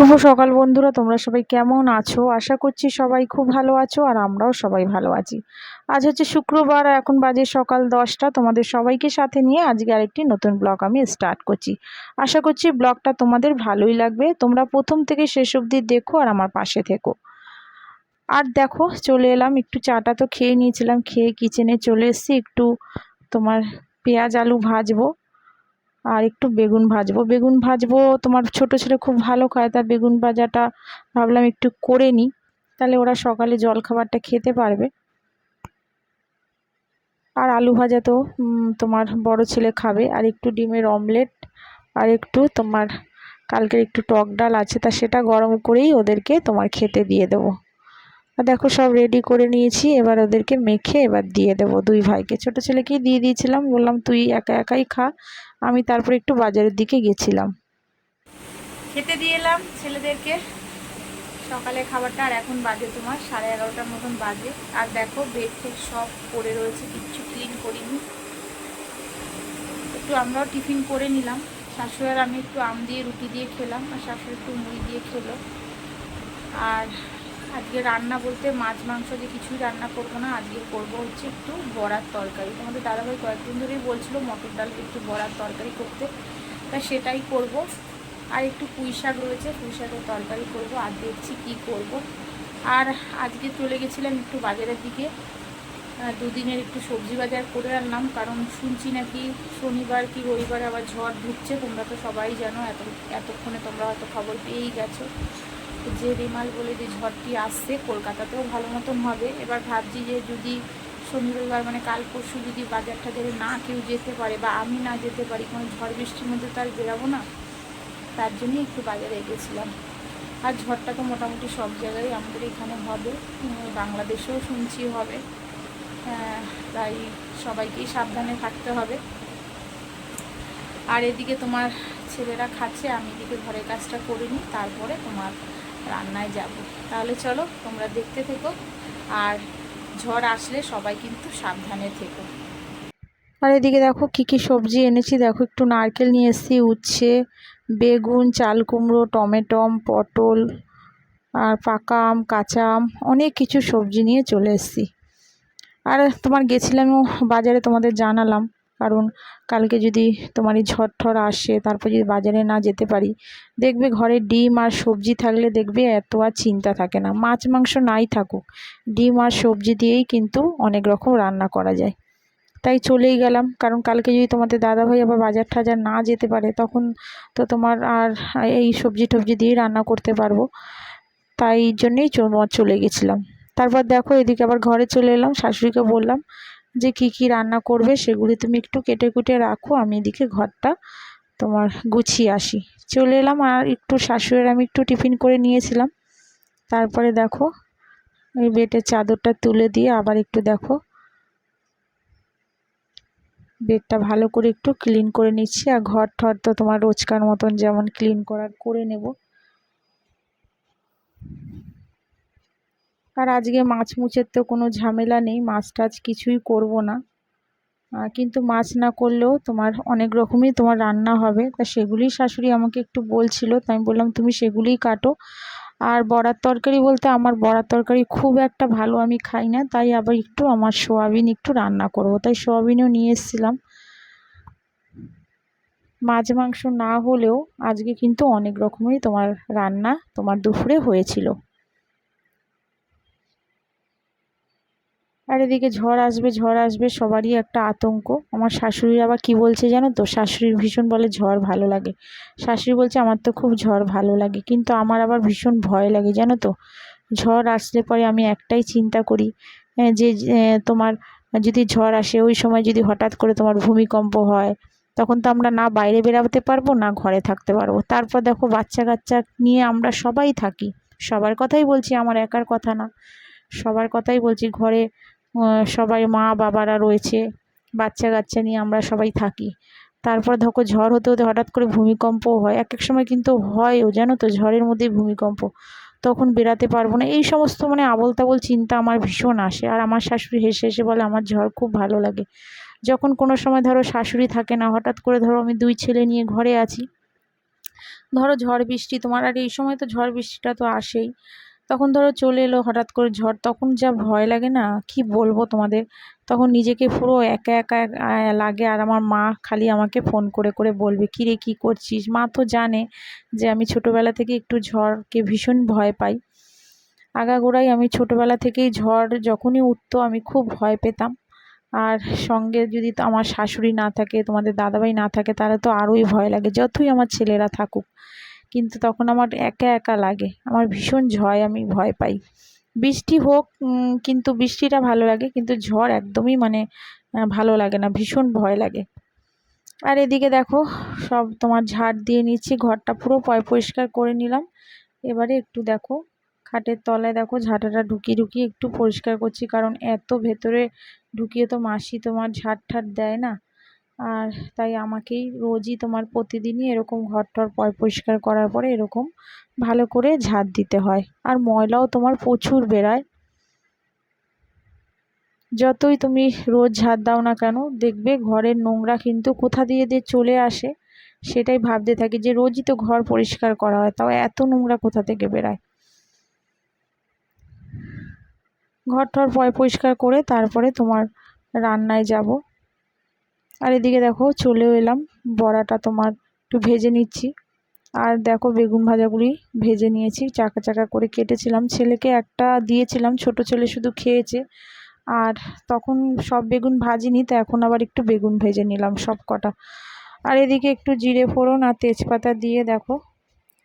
শুভ সকাল বন্ধুরা, তোমরা সবাই কেমন আছো? আশা করছি সবাই খুব ভালো আছো আর আমরাও সবাই ভালো আছি। আজ হচ্ছে শুক্রবার, এখন বাজে সকাল দশটা। তোমাদের সবাইকে সাথে নিয়ে আজকে আরেকটি নতুন ব্লগ আমি স্টার্ট করছি। আশা করছি ব্লগটা তোমাদের ভালোই লাগবে। তোমরা প্রথম থেকে শেষ অবধি দেখো আর আমার পাশে থেকো। আর দেখো, চলে এলাম। একটু চাটা তো খেয়ে নিয়েছিলাম, খেয়ে কিচেনে চলে এসেছি। একটু তোমার পেঁয়াজ আলু ভাজবো। আর একটু বেগুন ভাজবো। বেগুন ভাজবো, তোমার ছোট ছেলে খুব ভালো খায়, তা বেগুন ভাজাটা ভাবলাম একটু করে নিই। তাহলে ওরা সকালে জলখাবারটা খেতে পারবে। আর আলু ভাজা তো তোমার বড় ছেলে খাবে। আর একটু ডিমের অমলেট, আর একটু তোমার কালকের একটু টক ডাল আছে, তা সেটা গরম করেই ওদেরকে তোমার খেতে দিয়ে দেবো। আর দেখো সব রেডি করে নিয়েছি, এবার ওদেরকে মেখে এবার দিয়ে দেবো দুই ভাইকে। ছোট ছেলেকেই দিয়ে দিয়েছিলাম, বললাম তুই একা একাই খা। আমি তারপর একটু বাজারের দিকে গেছিলাম। খেতে দিয়ে এলাম ছেলেদেরকে। সকালে খাবারটা আর এখন বাজে তোমার, সাড়ে এগারোটার মতন বাজে। আর দেখো বেড ফেড সব পড়ে রয়েছে, কিচ্ছু ক্লিন করিনি। একটু আমরাও টিফিন করে নিলাম। শাশুড়ি আর আমি একটু আম দিয়ে, রুটি দিয়ে খেলাম, আর শাশুড়ি একটু মুড়ি দিয়ে খেলো। আর আজকে রান্না বলতে মাছ, মাংস যে কিছুই রান্না করব না, আজকে করব হচ্ছে একটু বড়ার তরকারি। তোমাদের দাদাভাই কয়েকদিন ধরেই বলছিল মটর ডালকে একটু বড়ার তরকারি করতে। তা সেটাই করব। আর একটু পুঁই শাক রয়েছে, পুঁই শাকের তরকারি করব। আর দেখছি কি করব। আর আজকে চলে গেছিলাম একটু বাজারের দিকে। দুদিনের একটু সবজি বাজার করে আনলাম। কারণ শুনছি নাকি শনিবার কি রবিবার আবার ঝড় ঢুকছে তোমরা তো সবাই জানো, এত এতক্ষণে তোমরা হয়তো খবর পেয়েই গেছো। যে রেমাল বলে যে ঝড়টি আসছে, কলকাতাতেও ভালো মতন হবে। এবার ভাবছি যে যদি শনি রবিবার মানে কাল পরশু যদি বাজারটা টাজারে না কেউ যেতে পারে বা আমি না যেতে পারি, কোনো ঝড় বৃষ্টির মধ্যে তো আর বেরাবো না, তার জন্যই একটু বাজারে গেছিলাম। আর ঝড়টা তো মোটামুটি সব জায়গায় আমাদের এখানে হবে বাংলাদেশেও শুনছি হবে। তাই সবাইকেই সাবধানে থাকতে হবে। আর এদিকে তোমার ছেলেরা খাচ্ছে, আমি এদিকে ঘরের কাজটা করে নিই, তারপরে তোমার রান্নায় যাব। তাহলে চলো তোমরা দেখতে থেকো। আর ঝড় আসলে সবাই কিন্তু সাবধানে থেকো। আর এদিকে দেখো কি কি সবজি এনেছি। দেখো একটু নারকেল নিয়ে এসেছি, উচ্ছে, বেগুন, চাল কুমড়ো টমেটম পটল, আর পাকা আম, কাঁচা আম, অনেক কিছু সবজি নিয়ে চলে এসেছি। আর তোমার গেছিলামও বাজারে তোমাদের জানালাম। কারণ কালকে যদি তোমার এই ঝড় ঠড় আসে, তারপর যদি বাজারে না যেতে পারি, দেখবে ঘরে ডিম আর সবজি থাকলে দেখবে এত আর চিন্তা থাকে না। মাছ, মাংস নাই থাকুক, ডিম আর সবজি দিয়েই কিন্তু অনেক রকম রান্না করা যায়। তাই চলেই গেলাম। কারণ কালকে যদি তোমাদের দাদাভাই আবার বাজার টাজার না যেতে পারে, তখন তো তোমার আর এই সবজি টবজি দিয়েই রান্না করতে পারব। তাই জন্যেই চলে গেছিলাম। তারপর দেখো এদিকে আবার ঘরে চলে এলাম, শাশুড়িকে বললাম যে কি কি রান্না করবে সেগুলি তুমি একটু কেটে কুটে রাখো, আমি এদিকে ঘরটা তোমার গুছিয়ে আসি। চলে এলাম আর একটু শাশুড়ের আমি একটু টিফিন করে নিয়েছিলাম। তারপরে দেখো, এই বেডের চাদরটা তুলে দিয়ে আবার একটু দেখো। বেডটা ভালো করে একটু ক্লিন করে নিচ্ছি আর ঘর ঠর তো তোমার রোজকার মতন যেমন ক্লিন করার করে নেব। আর আজকে মাছ মুছের তো কোনো ঝামেলা নেই, মাছ টাছ কিছুই করব না। কিন্তু মাছ না করলেও তোমার অনেক রকমই তোমার রান্না হবে। তা সেগুলি শাশুড়ি আমাকে একটু বলছিল তাই আমি বললাম, তুমি সেগুলিই কাটো। আর বড়ার তরকারি বলতে আমার বড়ার তরকারি খুব একটা ভালো আমি খাই না, তাই আবার একটু আমার সোয়াবিন একটু রান্না করব। তাই সোয়াবিনও নিয়ে এসেছিলাম। মাছ মাংস না হলেও আজকে কিন্তু অনেক রকমই তোমার রান্না তোমার দুপুরে হয়েছিল। আর এদিকে ঝড় আসবে ঝড় আসবে, সবারই একটা আতঙ্ক। আমার শাশুড়ি আবার কি বলছে জানো তো? শাশুড়ির ভীষণ বলে ঝড় ভালো লাগে। শাশুড়ি বলছে, আমার তো খুব ঝড় ভালো লাগে। কিন্তু আমার আবার ভীষণ ভয় লাগে, জানো তো? ঝড় আসলে পরে আমি একটাই চিন্তা করি যে তোমার যদি ঝড় আসে, ওই সময় যদি হঠাৎ করে তোমার ভূমিকম্প হয়, তখন তো আমরা না বাইরে বেরাতে পারব, না ঘরে থাকতে পারব। তারপর দেখো বাচ্চা কাচ্চা নিয়ে আমরা সবাই থাকি। সবার কথাই বলছি, আমার একার কথা না। সবার কথাই বলছি, ঘরে সবাই মা বাবারা রয়েছে, বাচ্চা কাচ্চা নিয়ে আমরা সবাই থাকি। তারপর দেখো ঝড় হতে হতে হঠাৎ করে ভূমিকম্পও হয়। এক এক সময় কিন্তু হয়ও, জানো তো ঝড়ের মধ্যেই ভূমিকম্প। তখন বেরাতে পারব না। এই সমস্ত মানে আবল তাবল চিন্তা আমার ভীষণ আসে। আর আমার শাশুড়ি হেসে হেসে বলে, আমার ঝড় খুব ভালো লাগে। যখন কোনো সময় ধরো শাশুড়ি থাকে না, হঠাৎ করে ধরো আমি দুই ছেলে নিয়ে ঘরে আছি। ধরো ঝড় বৃষ্টি, তোমার আর এই সময় তো ঝড় বৃষ্টিটা তো আসেই। তখন ধরো চলে এলো, হঠাৎ করে ঝড়, তখন যা ভয় লাগে না? কি বলব তোমাদের? তখন নিজেকে পুরো একা একা লাগে আর আমার মা খালি আমাকে ফোন করে করে বলবে, কী রে, কী করছিস? মা তো জানে যে আমি ছোটোবেলা থেকে একটু ঝড়কে ভীষণ ভয় পাই। আগাগোড়াই আমি ছোটোবেলা থেকেই ঝড় যখনই উঠতো আমি খুব ভয় পেতাম। আর সঙ্গে যদি আমার শাশুড়ি না থাকে, তোমাদের দাদাভাই না থাকে, তাহলে তো আরোই ভয় লাগে, যতই আমার ছেলেরা থাকুক। কিন্তু তখন আমার একা একা লাগে। আমার ভীষণ ঝয় আমি ভয় পাই। বৃষ্টি হোক কিন্তু বৃষ্টিটা ভালো লাগে, কিন্তু ঝড় একদমই মানে ভালো লাগে না, ভীষণ ভয় লাগে। আর এদিকে দেখো, সব তোমার ঝাড় দিয়ে নিচ্ছি, ঘরটা পুরো পয়, পরিষ্কার করে নিলাম। এবারে একটু দেখো, খাটের তলায় দেখো, ঝাঁটাটা ঢুকিয়ে ঢুকিয়ে একটু পরিষ্কার করছি, কারণ এত ভেতরে ঢুকিয়ে তো মাসি তোমার ঝাড় ঠাট দেয় না। আর তাই আমাকেই রোজই তোমার প্রতিদিনই এরকম ঘর টর পয়, পরিষ্কার করার পরে এরকম ভালো করে ঝাড় দিতে হয়। আর ময়লাও তোমার প্রচুর বেরায়। যতই তুমি রোজ ঝাড় দাও না কেন, দেখবে ঘরের নোংরা কিন্তু কোথা দিয়ে দিয়ে চলে আসে, সেটাই ভাবতে থাকি যে রোজই তো ঘর পরিষ্কার করা হয়, তাও এত নোংরা কোথা থেকে বেরায়? ঘর টর পয়, পরিষ্কার করে তারপরে তোমার রান্নায় যাব। আর এদিকে দেখো চলেও এলাম। বড়াটা তোমার একটু ভেজে নিচ্ছি। আর দেখো বেগুন ভাজাগুলি ভেজে নিয়েছি। চাকা চাকা করে কেটেছিলাম। ছেলেকে একটা দিয়েছিলাম, ছোট ছেলে শুধু খেয়েছে। আর তখন সব বেগুন ভাজিনি, তো এখন আবার একটু বেগুন ভেজে নিলাম সব কটা। আর এদিকে একটু জিরে ফোড়ন আর তেজপাতা দিয়ে দেখো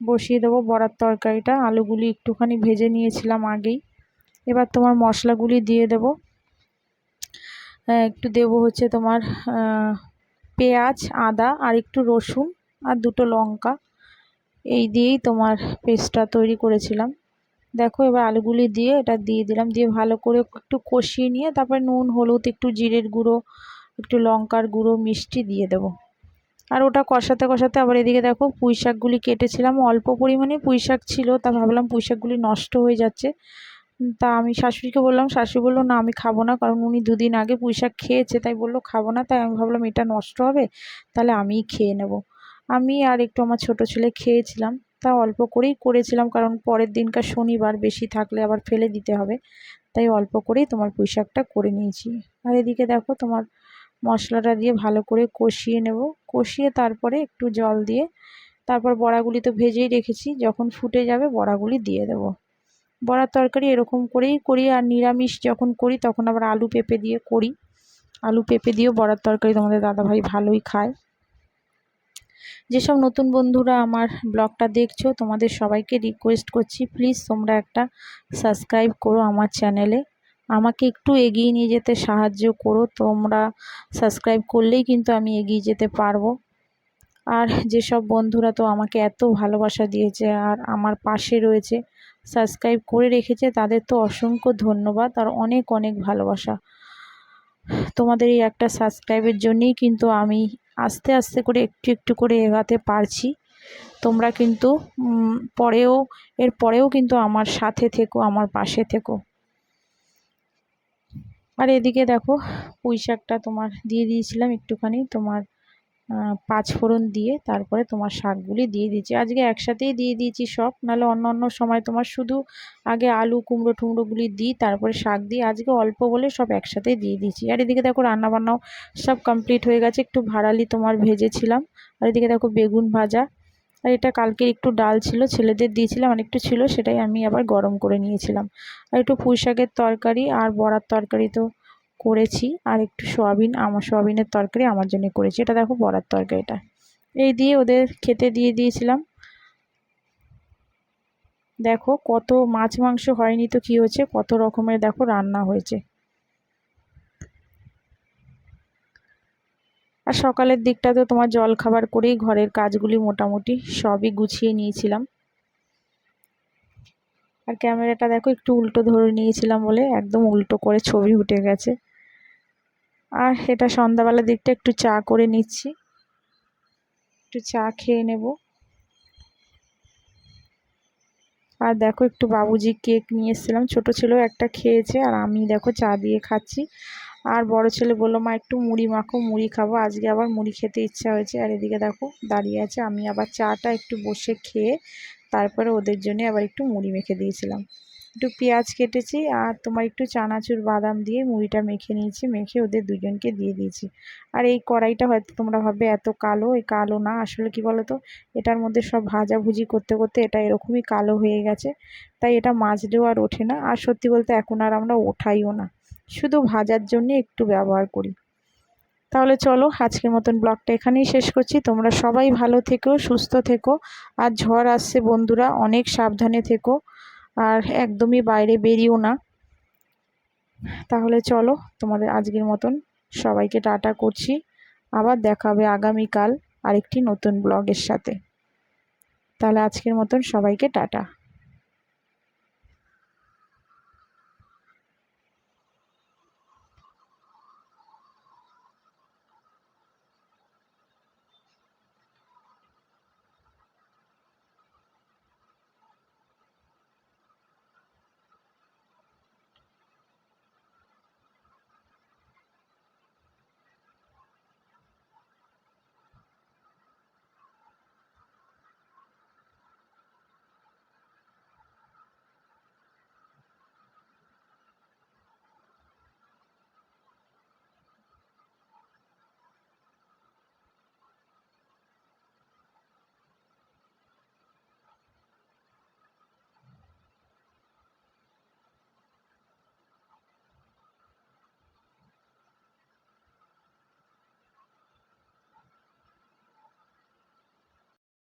বসিয়ে দেবো বড়ার তরকারিটা। আলুগুলি একটুখানি ভেজে নিয়েছিলাম আগেই। এবার তোমার মশলাগুলি দিয়ে দেবো। একটু দেবো হচ্ছে তোমার পেঁয়াজ, আদা আর একটু রসুন আর দুটো লঙ্কা। এই দিয়েই তোমার পেস্টটা তৈরি করেছিলাম। দেখো এবার আলুগুলি দিয়ে এটা দিয়ে দিলাম, দিয়ে ভালো করে একটু কষিয়ে নিয়ে তারপরে নুন, হলুদ, একটু জিরের গুঁড়ো, একটু লঙ্কার গুঁড়ো, মিষ্টি দিয়ে দেবো। আর ওটা কষাতে কষাতে আবার এদিকে দেখো পুঁই শাকগুলি কেটেছিলাম। অল্প পরিমাণে পুঁই শাক ছিল, তা ভাবলাম পুঁই শাকগুলি নষ্ট হয়ে যাচ্ছে। তা আমি শাশুড়িকে বললাম, শাশুড়ি বলল, না, আমি খাব না। কারণ উনি দুদিন আগে পুঁই শাক খেয়েছে, তাই বলল, খাব না। তাই আমি ভাবলাম, এটা নষ্ট হবে? তাহলে আমিই খেয়ে নেব। আমি আর একটু আমার ছোট ছেলে খেয়েছিলাম, তা অল্প করেই করেছিলাম, কারণ পরের দিনকার শনিবার বেশি থাকলে আবার ফেলে দিতে হবে। তাই অল্প করেই তোমার পুঁই শাকটা করে নিয়েছি। আর এদিকে দেখো, তোমার মশলাটা দিয়ে ভালো করে কষিয়ে নেব। কষিয়ে তারপরে একটু জল দিয়ে, তারপর বড়াগুলি তো ভেজেই রেখেছি, যখন ফুটে যাবে বড়াগুলি দিয়ে দেব। বড়ার তরকারি এরকম করেই করি আর নিরামিষ যখন করি তখন আবার আলু পেঁপে দিয়ে করি। আলু পেঁপে দিয়েও বড়ার তরকারি তোমাদের দাদাভাই ভালোই খায়। যেসব নতুন বন্ধুরা আমার ব্লগটা দেখছ, তোমাদের সবাইকে রিকোয়েস্ট করছি প্লিজ তোমরা একটা সাবস্ক্রাইব করো আমার চ্যানেলে আমাকে একটু এগিয়ে নিয়ে যেতে সাহায্য করো, তোমরা সাবস্ক্রাইব করলেই কিন্তু আমি এগিয়ে যেতে পারব। আর যেসব বন্ধুরা তো আমাকে এত ভালোবাসা দিয়েছে আর আমার পাশে রয়েছে সাবস্ক্রাইব করে রেখেছে, তাদের তো অসংখ্য ধন্যবাদ আর অনেক অনেক ভালোবাসা। তোমাদের এই একটা সাবস্ক্রাইবের জন্যেই কিন্তু আমি আস্তে আস্তে করে একটু একটু করে এগাতে পারছি। তোমরা কিন্তু পরেও, এর পরেও কিন্তু আমার সাথে থেকো, আমার পাশে থেকো। আর এদিকে দেখো পুঁই শাকটা তোমার দিয়ে দিয়েছিলাম একটুখানি, তোমার পাঁচ ফোড়ন দিয়ে তারপরে তোমার শাকগুলি দিয়ে দিয়েছি। আজকে একসাথেই দিয়ে দিয়েছি সব, নাহলে অন্য অন্য সময় তোমার শুধু আগে আলু, কুমড়ো টুমড়োগুলি দিই, তারপরে শাক দিই, আজকে অল্প বলে সব একসাথেই দিয়ে দিয়েছি। আর এদিকে দেখো রান্নাবান্নাও সব কমপ্লিট হয়ে গেছে, একটু ভাড়ালি তোমার ভেজেছিলাম। আর এদিকে দেখো বেগুন ভাজা, আর এটা কালকের একটু ডাল ছিল, ছেলেদের দিয়েছিলাম আর একটু ছিল, সেটাই আমি আবার গরম করে নিয়েছিলাম। আর একটু পুঁই শাকের তরকারি আর বড়ার তরকারি তো করেছি। আর একটু সোয়াবিন, আমার সোয়াবিনের তরকারি আমার জন্য করেছি। এটা দেখো বড়ার তরকারিটা এই দিয়ে ওদের খেতে দিয়ে দিয়েছিলাম। দেখো কত মাছ মাংস হয়নি তো কী হয়েছে? কত রকমের দেখো রান্না হয়েছে। আর সকালের দিকটা তো তোমার জল খাবার করেই ঘরের কাজগুলি মোটামুটি সবই গুছিয়ে নিয়েছিলাম। আর ক্যামেরাটা দেখো একটু উল্টো ধরে নিয়েছিলাম বলে একদম উল্টো করে ছবি উঠে গেছে। আর এটা সন্ধ্যাবেলার দিকটা একটু চা করে নিচ্ছি। একটু চা খেয়ে নেব। আর দেখো একটু বাবুজি কেক নিয়ে এসেছিলাম। ছোটো ছিল একটা খেয়েছে আর আমি দেখো চা দিয়ে খাচ্ছি। আর বড় ছেলে বলল, মা, একটু মুড়ি মাখো, মুড়ি খাব। আজকে আবার মুড়ি খেতে ইচ্ছা হয়েছে। আর এদিকে দেখো দাঁড়িয়ে আছে। আমি আবার চাটা একটু বসে খেয়ে তারপরে ওদের জন্য আবার একটু মুড়ি মেখে দিয়েছিলাম। একটু পেঁয়াজ কেটেছি আর তোমার একটু চানাচুর বাদাম দিয়ে মুড়িটা মেখে নিয়েছি, মেখে ওদের দুজনকে দিয়ে দিয়েছি। আর এই কড়াইটা হয়তো তোমরা ভাববে, এত কালো? এই কালো না, আসলে কি বলো তো এটার মধ্যে সব ভাজাভুজি করতে করতে এটা এরকমই কালো হয়ে গেছে, তাই এটা মাজলেও আর ওঠে না। আর সত্যি বলতে এখন আর আমরা ওঠাইও না, শুধু ভাজার জন্য একটু ব্যবহার করি। তাহলে চলো, আজকের মতন ব্লগটা এখানেই শেষ করছি। তোমরা সবাই ভালো থেকো, সুস্থ থেকো। আর ঝড় আসছে বন্ধুরা, অনেক সাবধানে থেকো। আর একদমই বাইরে বেরিও না। তাহলে চলো, তোমাদের আজকের মতন সবাইকে টাটা করছি। আবার দেখা হবে আগামীকাল আরেকটি নতুন ব্লগের সাথে। তাহলে আজকের মতন সবাইকে টাটা।